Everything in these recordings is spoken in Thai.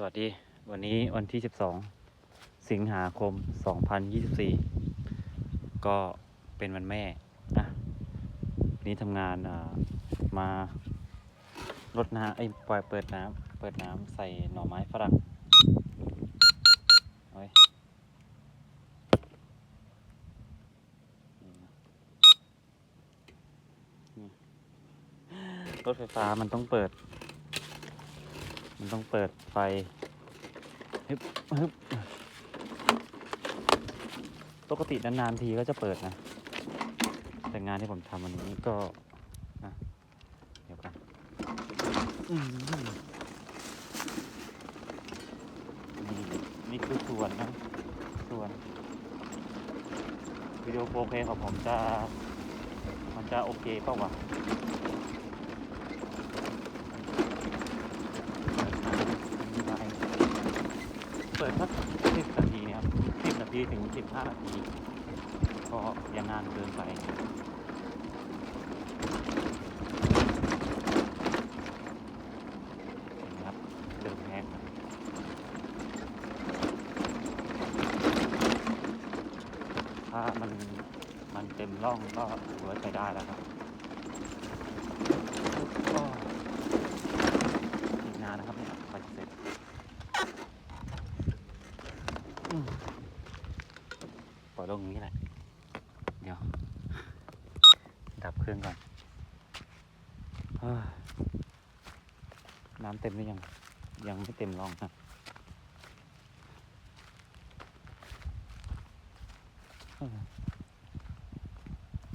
สวัสดีวันนี้วันที่ 12 สิงหาคม 2024 ก็เป็นวันแม่นะวันนี้ทำงานอ่ามารดน้ำไอ้ปล่อยเปิดน้ำเปิดน้ำใส่หน่อไม้ฝรั่งเอาไว้นี่นะนี่รถไฟฟ้ามันต้องเปิด มันต้องเปิดไฟฮึบฮึบปกตินานๆทีก็จะเปิดนะ แต่งานที่ผมทำวันนี้ก็นะเดี๋ยวกันนี่นี่คือส่วนนะส่วน วิดีโอโฟเคของผมจะ มันจะโอเคเปล่าวะ เปิดสักสิบนาทีเนี่ยครับสิบนาทีถึงสิบห้านาทีก็ยังนานเกินไปนะครับเดิมแพงถ้ามันมันเต็มร่องก็ถือว่าใช้ได้แล้วครับก็อีกนานนะครับเนี่ยไปจะเสร็จ อืมป ลองนี้แหละ เดี๋ยว ดับเครื่องก่อน น้ำเต็มหรือยัง ยังไม่เต็มร่องนะ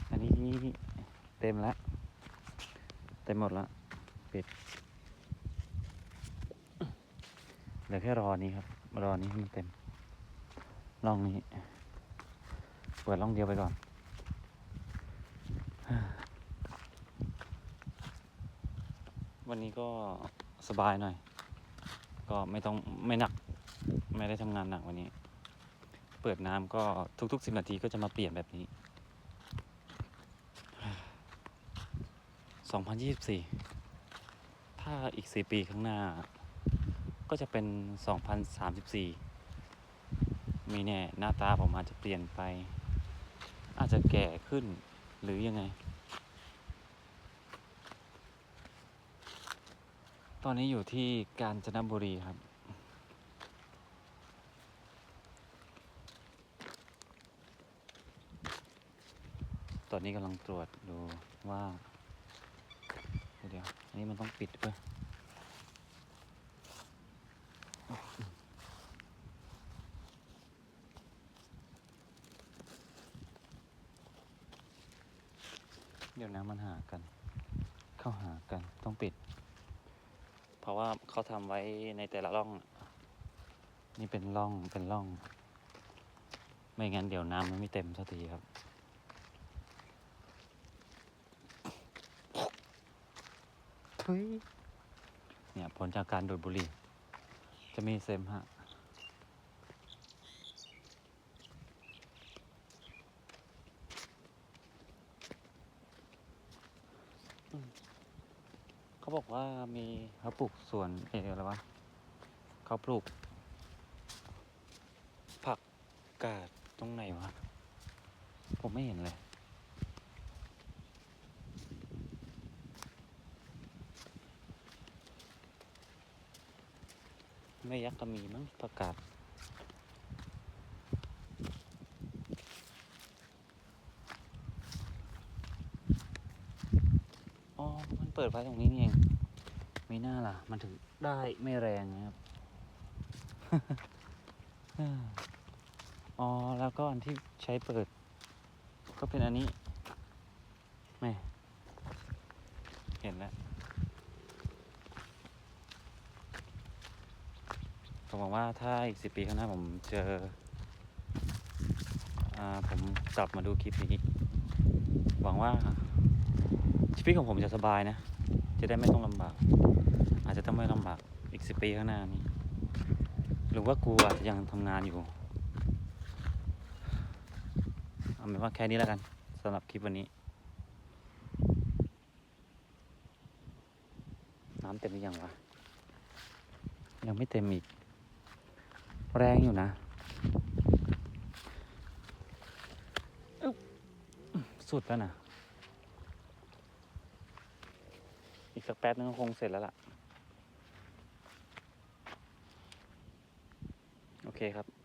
อันนี้เต็มแล้วเต็มหมดแล้วปิดเหลือแค่รอนี้ครับ รอนี้ให้มันเต็มร่องนี้ เปิดร่องเดียวไปก่อน วันนี้ก็สบายหน่อย ก็ไม่ต้องไม่หนัก ไม่ได้ทำงานหนักวันนี้ เปิดน้ำก็ทุกๆสิบนาทีก็จะมาเปลี่ยนแบบนี้2024 ถ้าอีก 4 ปีข้างหน้า ก็จะเป็น 2034 มีแน่หน้าตาผมอาจจะเปลี่ยนไป อาจจะแก่ขึ้นหรือยังไง ตอนนี้อยู่ที่กาญจนบุรีครับ ตอนนี้กำลังตรวจดูว่า เดี๋ยว อันนี้มันต้องปิดด้วย เดี๋ยวนะมันหากัน เข้าหากันต้องปิด เพราะว่าเขาทำไว้ในแต่ละร่องอะนี่เป็นร่องเป็นร่อง ไม่งั้นเดี๋ยวน้ำมันไม่เต็มสักทีครับเฮ้ยเนี่ยผลจากการดูดบุหรี่ จะมีเซมฮะ เขาบอกว่ามีเขาปลูกสวนเอออะไรวะเขาปลูก ผักกาดตรงไหนวะ ผมไม่เห็นเลยไม่ยักษ์ก็มีมั้งผักกาดอ๋อ มัน เปิดไว้ตรงนี้นี่เองไม่น่าล่ะ มันถึงได้ไม่แรงนะครับ อ๋อ แล้วก็อันที่ใช้เปิด ก็เป็นอันนี้ไม่เห็นแล้วผมบอกว่าถ้าอีกสิปีข้างหน้าผมเจออ่าผมกลับมาดูคลิปนี้ หวังว่า ชีวิตของผมจะสบายนะ จะได้ไม่ต้องลำบาก อาจจะต้องไม่ลำบากอีกสิปีข้างหน้านี้ หรือว่ากูอาจจะยังทำงานอยู่ เอาเป็นว่าแค่นี้แล้วกันสำหรับคลิปวันนี้ น้ำเต็มหรือยังวะ ยังไม่เต็มอีก แรงอยู่นะ สุดแล้วนะ อีกสักแป๊บนึงก็คงเสร็จแล้วล่ะ โอเคครับ